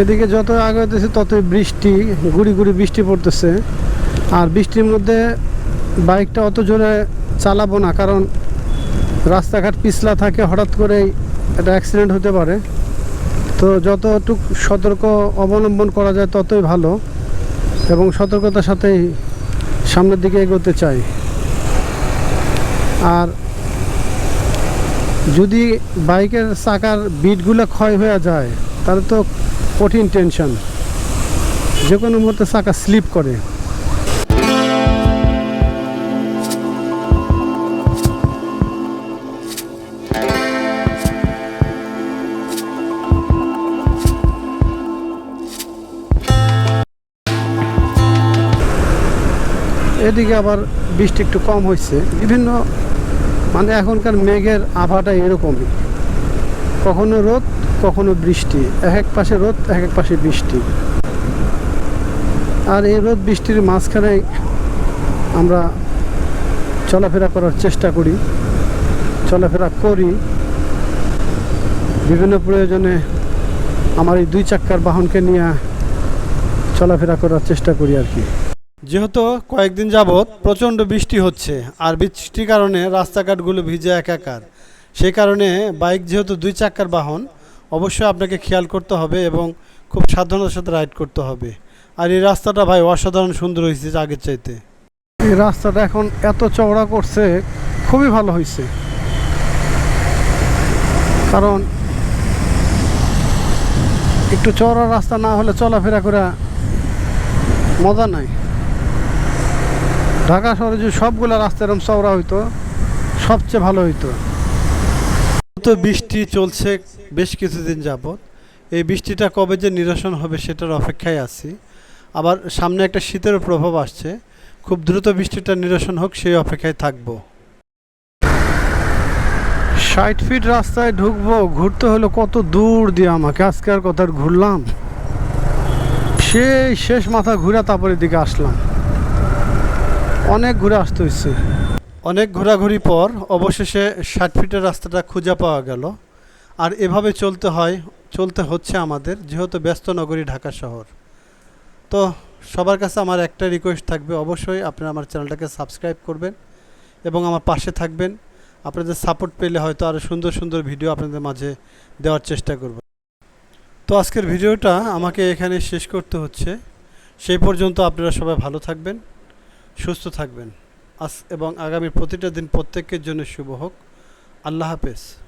এদিকে যত আগাইতেছে ততই বৃষ্টি, গুড়ি গুড়ি বৃষ্টি পড়তেছে। আর বৃষ্টির মধ্যে বাইকটা অত জোরে চালাবো না, কারণ রাস্তাঘাট পিছলা থাকে, হঠাৎ করেই একটা অ্যাক্সিডেন্ট হতে পারে। তো যতটুক সতর্ক অবলম্বন করা যায় ততই ভালো, এবং সতর্কতার সাথেই সামনের দিকে এগোতে চাই। আর যদি বাইকের চাকার বিটগুলো ক্ষয় হয়ে যায়, তাহলে তো কঠিন টেনশন যে কোনো মুহূর্তে চাকা স্লিপ করে। এদিকে আবার বৃষ্টি একটু কম হয়েছে বিভিন্ন মানে এখনকার মেঘের আবহাওয়াটা এরকমই। কখনো রোদ, কখনো বৃষ্টি। এক এক পাশে রোদ এক এক পাশে বৃষ্টি। আর এই রোদ, বৃষ্টির মাঝখানে আমরা চলাফেরা করার চেষ্টা করি, চলাফেরা করি। বিভিন্ন প্রয়োজনে আমার এই দুই চাক্কার বাহনকে নিয়ে চলাফেরা করার চেষ্টা করি আর কি। যেহেতু কয়েকদিন যাবৎ প্রচণ্ড বৃষ্টি হচ্ছে, আর বৃষ্টির কারণে রাস্তাঘাটগুলো ভিজে একাকার। সেই কারণে বাইক যেহেতু দুই চাকার বাহন, অবশ্যই আপনাকে খেয়াল করতে হবে এবং খুব সাবধানতার সাথে রাইড করতে হবে। আর এই রাস্তাটা ভাই অসাধারণ সুন্দর হয়েছে আগের চাইতে। এই রাস্তাটা এখন এত চওড়া করছে, খুবই ভালো হয়েছে। কারণ একটু চওড়া রাস্তা না হলে চলাফেরা করে মজা নাই। ঢাকা শহরে যদি সবগুলো রাস্তা এরকম চওড়া হইতো, সবচেয়ে ভালো হইতো। তো বৃষ্টি চলছে বেশ কিছুদিন যাবৎ। এই বৃষ্টিটা কবে যে নিরসন হবে সেটার অপেক্ষায় আছি। আবার সামনে একটা শীতের প্রভাব আসছে। খুব দ্রুত বৃষ্টিটা নিরসন হোক, সেই অপেক্ষায় থাকব। ষাট ফিট রাস্তায় ঢুকবো, ঘুরতে হলো কত দূর দিয়ে আমাকে, আজকে আর কোথায় ঘুরলাম। সেই শেষ মাথা ঘুরে তারপরে দিকে আসলাম। অনেক ঘুরে আসতে হচ্ছে অনেক ঘোরাঘুরি পর অবশেষে ষাট ফিটের রাস্তাটা খুঁজে পাওয়া গেল। আর এভাবে চলতে হয়, চলতে হচ্ছে আমাদের, যেহেতু ব্যস্ত নগরী ঢাকা শহর। তো সবার কাছে আমার একটা রিকোয়েস্ট থাকবে, অবশ্যই আপনারা আমার চ্যানেলটাকে সাবস্ক্রাইব করবেন এবং আমার পাশে থাকবেন। আপনাদের সাপোর্ট পেলে হয়তো আরও সুন্দর সুন্দর ভিডিও আপনাদের মাঝে দেওয়ার চেষ্টা করব। তো আজকের ভিডিওটা আমাকে এখানে শেষ করতে হচ্ছে। সেই পর্যন্ত আপনারা সবাই ভালো থাকবেন, সুস্থ থাকবেন। আজ এবং আগামী প্রতিটা দিন প্রত্যেকের জন্য শুভ হোক। আল্লাহ হাফেজ।